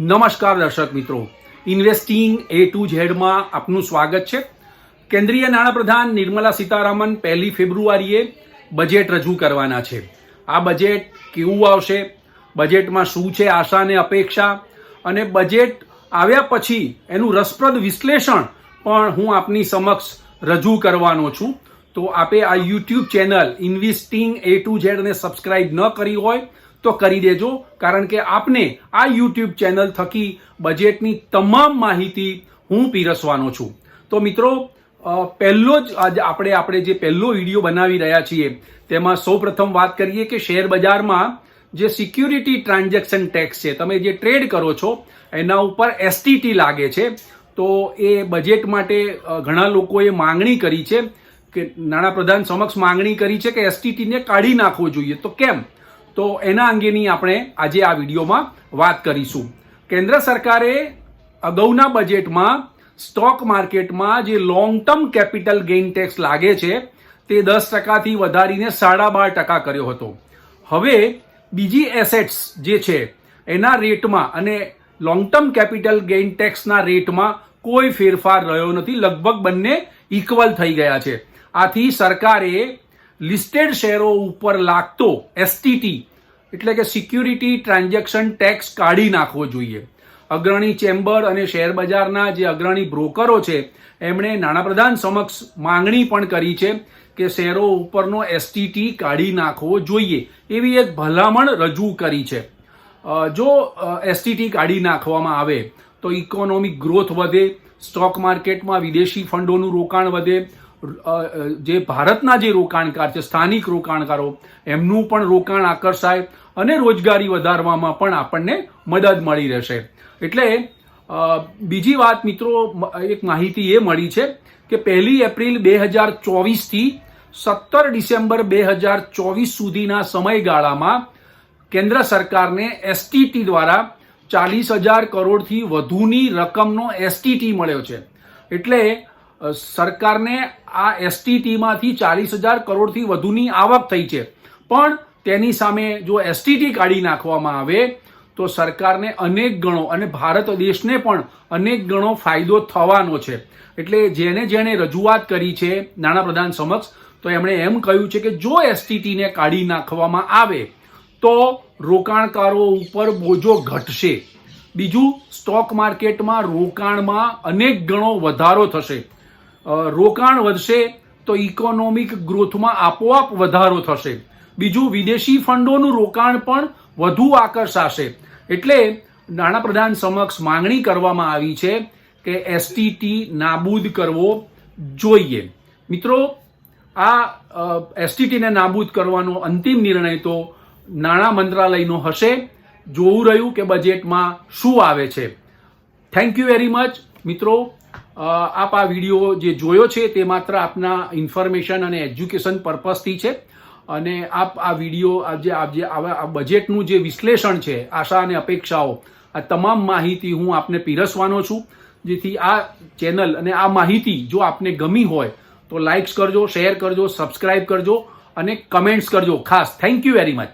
નમસ્કાર દર્શક મિત્રો. ઇન્વેસ્ટિંગ એ ટુ ઝેડમાં આપનું સ્વાગત છે. કેન્દ્રીય નાણાપ્રધાન નિર્મલા સીતારામન પહેલી ફેબ્રુઆરીએ બજેટ રજૂ કરવાના છે. આ બજેટ કેવું આવશે? બજેટમાં શું છે આશા અને અપેક્ષા? અને બજેટ આવ્યા પછી એનું રસપ્રદ વિશ્લેષણ પણ હું આપની સમક્ષ રજૂ કરવાનો છું. તો આપે આ YouTube channel investing A to ઝેડને subscribe ન કરી હોય તો કરી દેજો, કારણ કે આપને આ યુટ્યુબ ચેનલ થકી બજેટની તમામ માહિતી હું પીરસવાનો છું. તો મિત્રો પહેલો જ આપણે આપણે જે પહેલો વીડિયો બનાવી રહ્યા છીએ, તેમાં સૌપ્રથમ વાત કરીએ કે શેર બજારમાં જે સિક્યુરિટી ટ્રાન્ઝેક્શન ટેક્સ છે, તમે જે ટ્રેડ કરો છો, એના ઉપર એસટીટી લાગે છે. તો એ બજેટ માટે ઘણા લોકોએ માંગણી કરી છે કે નાણાપ્રધાન સમક્ષ માંગણી કરી છે કે એસટીટીને કાઢી નાખવો જોઈએ. તો કેમ? તો એના અંગેની આપણે આજે આ વિડીયોમાં વાત કરીશું. કેન્દ્ર સરકારે અગાઉના બજેટમાં સ્ટોક માર્કેટમાં જે long term capital gain tax લાગે છે, તે દસ ટકાથી વધારીને સાડા બાર ટકા કર્યો હતો. હવે બીજી એસેટ્સ જે છે, એના રેટમાં અને લોંગ ટર્મ કેપિટલ ગેઇન ટેક્સના રેટમાં કોઈ ફેરફાર રહ્યો નથી. લગભગ બંને ઇક્વલ થઈ ગયા છે. આથી સરકારે લિસ્ટેડ શેરો ઉપર લાગતો એસટીટી એટલે કે સિક્યુરિટી ટ્રાન્ઝેક્શન ટેક્સ કાઢી નાખવો જોઈએ. અગ્રણી ચેમ્બર અને શેર બજારના જે અગ્રણી બ્રોકરો છે, એમણે નાણાપ્રધાન સમક્ષ માંગણી પણ કરી છે કે શેરો ઉપરનો એસટીટી કાઢી નાખવો જોઈએ. એવી એક ભલામણ રજૂ કરી છે. જો એસટીટી કાઢી નાખવામાં આવે, તો ઇકોનોમિક ગ્રોથ વધે સ્ટોક માર્કેટમાં વિદેશી ફંડોનું રોકાણ વધે જે ભારતના જે રોકાણકાર છે, સ્થાનિક રોકાણકારો, એમનું પણ રોકાણ આકર્ષાય અને રોજગારી વધારવામાં પણ આપણને મદદ મળી રહેશે. એટલે બીજી વાત મિત્રો એક માહિતી એ મળી છે કે પહેલી એપ્રિલ બે હજાર ચોવીસથી સત્તર ડિસેમ્બર બે હજાર ચોવીસ સુધીના સમયગાળામાં કેન્દ્ર સરકારને એસટીટી દ્વારા ચાલીસ હજાર કરોડથી વધુની રકમનો એસટીટી મળ્યો છે. એટલે સરકારને આ એસટીટીમાંથી ચાલીસ હજાર કરોડથી વધુની આવક થઈ છે. પણ તેની સામે જો એસટીટી કાઢી નાખવામાં આવે, તો સરકારને અનેક ગણો અને ભારત દેશને પણ અનેક ગણો ફાયદો થવાનો છે. એટલે જેને જેણે રજૂઆત કરી છે નાણાપ્રધાન સમક્ષ, તો એમણે એમ કહ્યું છે કે જો એસટીટીને કાઢી નાખવામાં આવે, તો રોકાણકારો ઉપર બોજો ઘટશે. બીજું, સ્ટોક માર્કેટમાં રોકાણમાં અનેક ગણો વધારો થશે. રોકાણ વધશે તો ઇકોનોમિક ગ્રોથમાં આપોઆપ વધારો થશે. બીજું, વિદેશી ફંડોનું રોકાણ પણ વધુ આકર્ષાશે. એટલે નાણાપ્રધાન સમક્ષ માંગણી કરવામાં આવી છે કે એસટીટી નાબૂદ કરવો જોઈએ. મિત્રો, આ એસટીટીને નાબૂદ કરવાનો અંતિમ નિર્ણય તો નાણાં મંત્રાલયનો હશે. જોવું રહ્યું કે બજેટમાં શું આવે છે. થેન્ક યુ વેરી મચ મિત્રો આપ આ વીડિયો જે જોયો છે તે માત્ર આપના ઇન્ફોર્મેશન અને એજ્યુકેશન પર્પઝથી છે. અને આપ આ વીડિયો, આ જે આ જે, આવા બજેટનું જે વિશ્લેષણ છે, આશા અને અપેક્ષાઓ, આ તમામ માહિતી હું આપને પીરસવાનો છું. જેથી આ ચેનલ અને આ માહિતી જો આપને ગમી હોય, તો લાઇક્સ કરજો, શેર કરજો, સબસ્ક્રાઇબ કરજો અને કમેન્ટ્સ કરજો ખાસ. Thank you very much.